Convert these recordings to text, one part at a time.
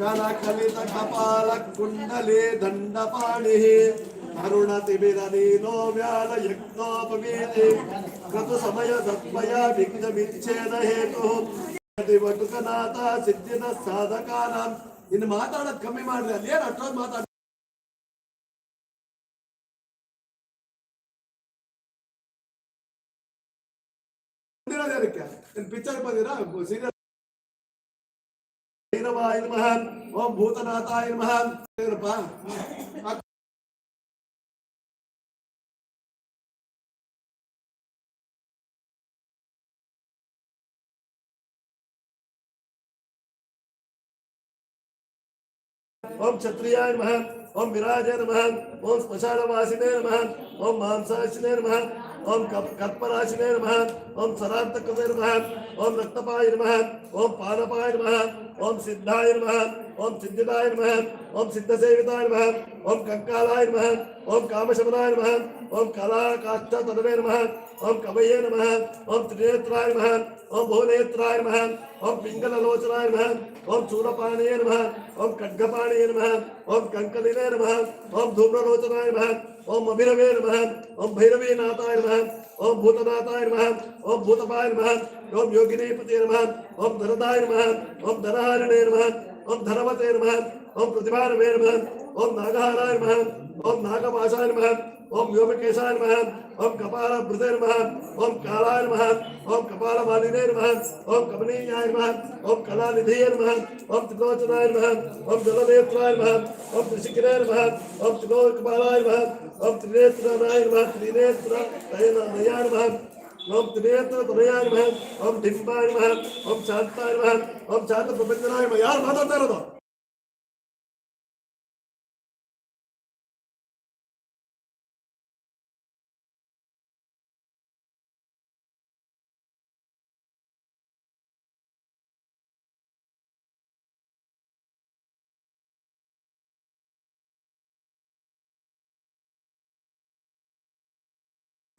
కనకలిత కపాల కుండలే దండపాణి అరుణ తిమిరని నో వ్యాల యజ్ఞోపవేది క్రతు సమయ సత్మయ విఘ్నమిచ్ఛేద హేతు ವಟುಕನಾಥ ಸಿದ್ಧಿನ ಸಾಧಕಾನ ಇನ್ನು ಮಾತಾಡೋದು ಕಮ್ಮಿ ಮಾಡ್ರಿ ಅಲ್ಲಿ ಏನು ಅಷ್ಟೊಂದು ಮಾತಾಡ ಪಿಕ್ಚರ್ ಬಂದಿರಾ ಸೀರಿಯಲ್ ಭೈರವಾಯ ನಮಃ ಓಂ ಭೂತನಾಥಾಯ ನಮಃ ಏನಪ್ಪ ओम क्षत्रियाय नमः ओम विराजाय नमः ओम श्मशानवासिने नमः ओम मांसाशिने नमः ओम कल्पराशिने नमः ओम सरार्तकृते नमः ओम रक्तपाय नमः ओम पानपाय नमः ओम सिद्धाय नमः ओम सिद्धिदाय नमः ओम सिद्धसेविताय नमः ओम कंकालाय नमः ओम कामशमनाय नमः ओम कला काष्ठ तनवे नमः ओम कवये नमः ओम त्रिनेत्राय नमः ओम भुवनेत्राय नमः ओम पिंगललोचनाय नमः ओम चूरपाणये नमः ओम खड्गपाणये नमः ओम कंकलिने नमः ओम धूम्रलोचनाय नमः ओम अभिरवे नमः ओम भैरवीनाथाय नमः ओम भूतनाथाय नमः ओम भूतपाय नमः ओम योगिनीपते नमः ओम धनदाय नमः ओम धनहारिणे नमः ओम धनवते नमः ओम प्रतिभारवे नमः ओम नागहाराय नमः ओम नागपाशाय नमः ओम व्योमकेशाय नमः ओम कपाल भृते नमः ओम कालाय नमः ओम कपाल मालिने नमः ओम कमनीयाय नमः ओम कला कलानिधिये नमः ओम त्रिलोचनाय नमः ओम जलनेत्राय नमः ओम त्रिशिखिरे नमः ओम त्रिलोकपालाय नमः ओम त्रिनेत्रनाय नमः त्रिनेत्र नयनाय नमः ओम त्रिनेत्र त्रियाय नमः ओम डिम्बाय नमः ओम शांताय नमः ओम शांत प्रपंचनाय नमः यार माता तेरा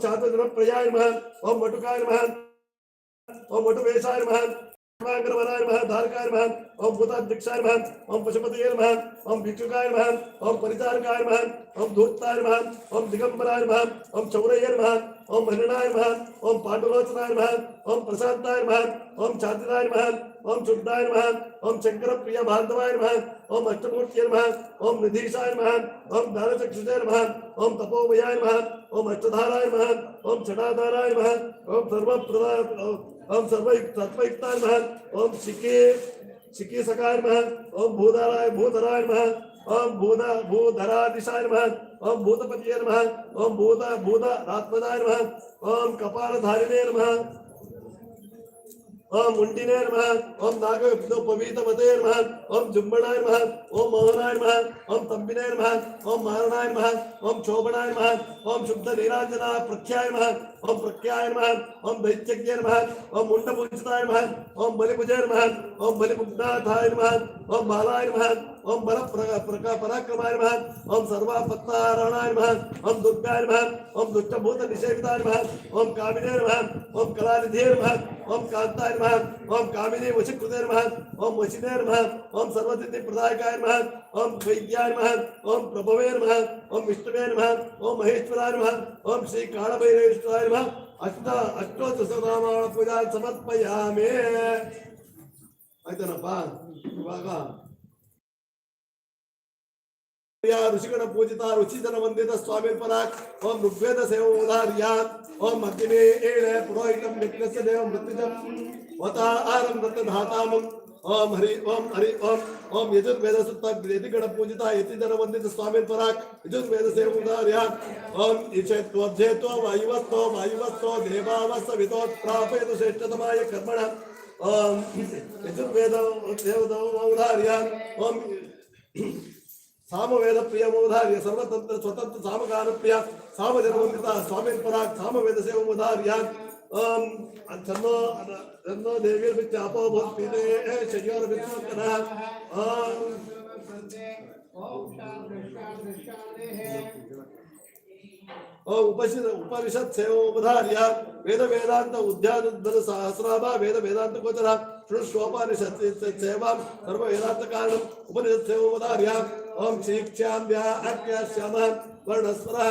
चातुर्न प्रयाय नमः। ओम वटुकाय नमः। ओम वटुवेशाय नमः। सर्वांगरवराय नमः। धारकाय नमः। ओम भूताध्यक्षाय नमः ओम पशुपतये नमः ओम भिक्षुकाय नमः ओम परिचारकाय नमः ओम धूताय नमः ओम दिगंबराय नमः ओम चौरये नमः ओम महिरणाय नमः ओम पांडुलोचनाय नमः ओम प्रशांताय नमः ओम छात्राय नमः ओम शुद्धाय नमः ओम शंकर प्रिय बांधवाय नमः ओम अष्टमूर्तिये नमः ओम निधीशाय नमः ओम दानचक्षुषे नमः ओम तपोमयाय नमः ओम अष्टधाराय नमः ओम छटाधाराय नमः ओम सर्वप्रदा ओम सर्वयुक्त सत्वयुक्ताय नमः ओम शिके शिकी सकाय नमः ओम भूधराय भूधराय नमः ओम भूधा भूधरादिशाय नमः ओम भूतपतिये नमः ओम भूत भूत रात्मदाय नमः ओम कपालधारिणे नमः ओम मुंडिने नमः ओम नाग पवीतमते नमः ओम जुम्बणाय नमः ओम मोहनाय नमः ओम तंबिने नमः ओम मारणाय नमः ओम शोभनाय नमः ओम शुद्ध नीरांजना प्रख्याय नमः ओम प्रख्याय नमः ओम दैत्यज्ञ नमः ओम मुंडपूजिताय नमः ओम बलिभुजे नमः ओम बलिमुग्नाथाय नमः ओम बालाय नमः ओम बल प्रका पराक्रमाय नमः ओम सर्वापत्तारणाय नमः ओम दुर्गाय नमः ओम दुष्टभूत निषेविताय नमः ओम कामिने नमः ओम कलानिधे नमः ओम कांताय नमः ओम कामिनी वशिकृते नमः ओम वशिने नमः ओम सर्वसिद्धि प्रदायकाय नमः ओम वैद्याय नमः ओम प्रभवे नमः ओम विष्णुवे नमः ओम महेश्वराय नमः ओम श्री कालभैरवेश्वराय नमः अष्ट अष्टोत्तरनामाण पूजा ಸಮರ್ಪಯಾಮಿ ಆಯ್ತಾನಪ್ಪ ಇವಾಗ या ऋषिगण पूजिता रुचिजन वंदित स्वामी पराक ओम ऋग्वेद सेव उदार्या ओम मध्यमे एणे पुरोहितम यज्ञस्य देव मृत्युजम ओम हरि ओम हरि, ओम ओम यजुर्वेद सत्ताक यदि गण पूजिता यति जन वंदित स्वामी त्वराक यजुर्वेद से उदार्यात ओम इचेत्वध्येत्व वायुवत्व वायुवत्व देवावसवितो प्रापयतु श्रेष्ठतमाय कर्मण। ओम यजुर्वेद देवदौ उदार्यात ओम सामवेद प्रिय उदार्य सर्वतंत्र स्वतंत्र सामगान प्रिय। सामजन वंदिता स्वामी त्वराक सामवेद से उदार्यात ओम तन्नो तन्नो देवीर्विद्यापो भवत्पीते शयोर्विद्योत्तरः ओम ओम उपनिषद उपनिषद सेवोपधार्य वेद वेदांत उद्यान दल सहस्राभा वेद वेदांत गोचर श्रुष्वोपनिषद सेवां सर्व वेदांत कारणम उपनिषद सेवोपधार्य ओम शिक्षाम्या अज्ञा श्याम वर्णस्वरः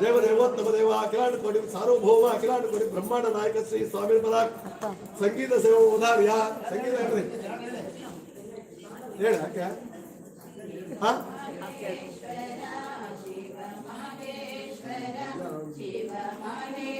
ದೇವ ದೇವೋತ್ತಮ ದೇವ, ಅಖಿಲಾಂಡ ಕೋಟಿ, ಸಾರ್ವಭೌಮ, ಅಖಿಲಾಂಡ ಕೋಟಿ, ಬ್ರಹ್ಮಾಂಡ ನಾಯಕ ಶ್ರೀ ಸ್ವಾಮಿ ಪದ ಸಂಗೀತ ಸೇವೆ ಓದಾರ್ಯ ಸಂಗೀತ ಹೇಳ್ರಿ. ಹೇಳ ಹಾ? ಶಿವ ಮಹೇಶ್ವರ ಶಿವ ಮಹೇಶ್ವರ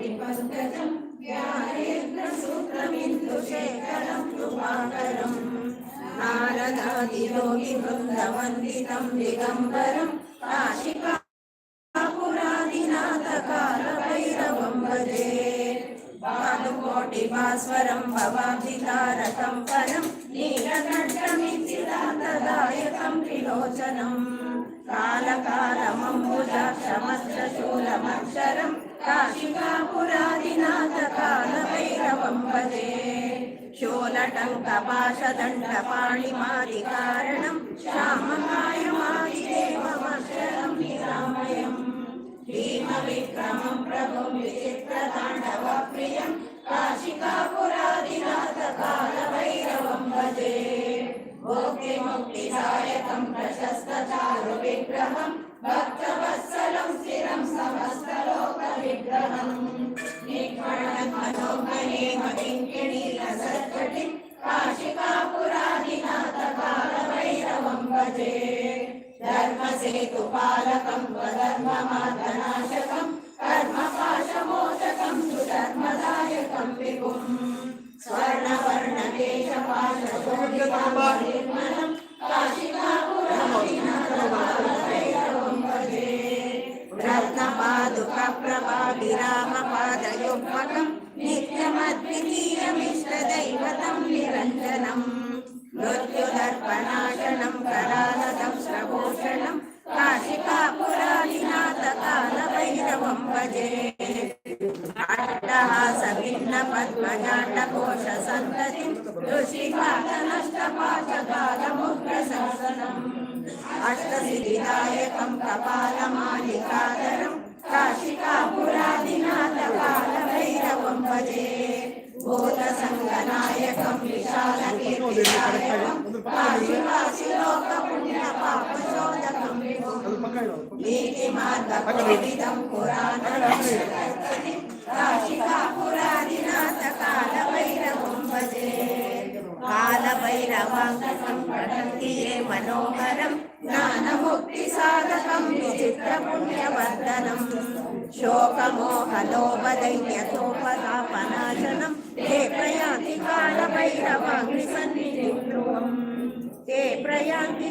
विपङ्कजं व्यारेन्द्रसूत्रमिन्दुशेखरं कृपाकरम् नारदादियोगिवृन्दवन्दितं दिगम्बरं काशिकापुरादिनाथकालभैरवं भजे पादुकोटिभास्वरं भवाब्धितारकं परं नीलकण्ठमिथिलातदायकं त्रिलोचनम् कालकालमम्बुजाक्षमस्त्रशूलमक्षरं काशिकापुरादिनाथकालभैरवं भजे शूलटङ्कपाशदण्डपाणिमादिकारणं श्यामकायमादिदेवमक्षरं निरामयम् भीमविक्रमं प्रभुं विचित्रताण्डवप्रियं काशिकापुरादिनाथकालभैरवं भजे भोक्तिमुक्तिदायकं प्रशस्तचारुविग्रहं भक्तवत्सलं स्थिरं समस्तलोकविग्रहम् निष्मणमनोमयेमकिङ्किणीलसत्कटिं काशिकापुरादिनाथकालभैरवं भजे। धर्मसेतुपालकं स्वधर्ममार्गनाशकं कर्मपाशमोचकं सुधर्मदायकं विभुम् स्वर्णवर्णकेशपाश दुःखप्रभाभिरामपादयुग्मकम् नित्यमद्वितीयमिष्टदैवतं निरञ्जनम् मृत्युदर्पणाशनं करालदं श्रभूषणं काशिकापुराणिनाथकालभैरवं भजे। अट्टहासभिन्नपद्मजाण्डकोशसन्ततिं ऋषिकालनष्टपाशकालमुग्रसंसनम् अष्टसिदायकं कपालमालिकादरम् భూత సంగనాయకం విశాల శిలోక పుణ్య పాప శోధకం పురాణ రాశికా పురాధినాథ కాల భైరవాంగం పఠంతి ఏ మనోహరం జ్ఞానముక్తి సాధకం విచిత్ర పుణ్యవర్ధనం శోకమోహలోపదైన్యతోపతాపనాశనం హే ప్రయాంతి కాల భైరవాంగ్రి సన్నిధి ధ్రువం హే ప్రయాంతి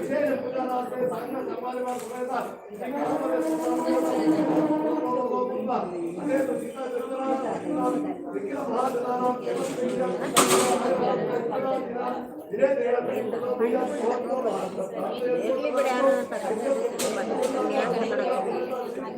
ഇവിടെ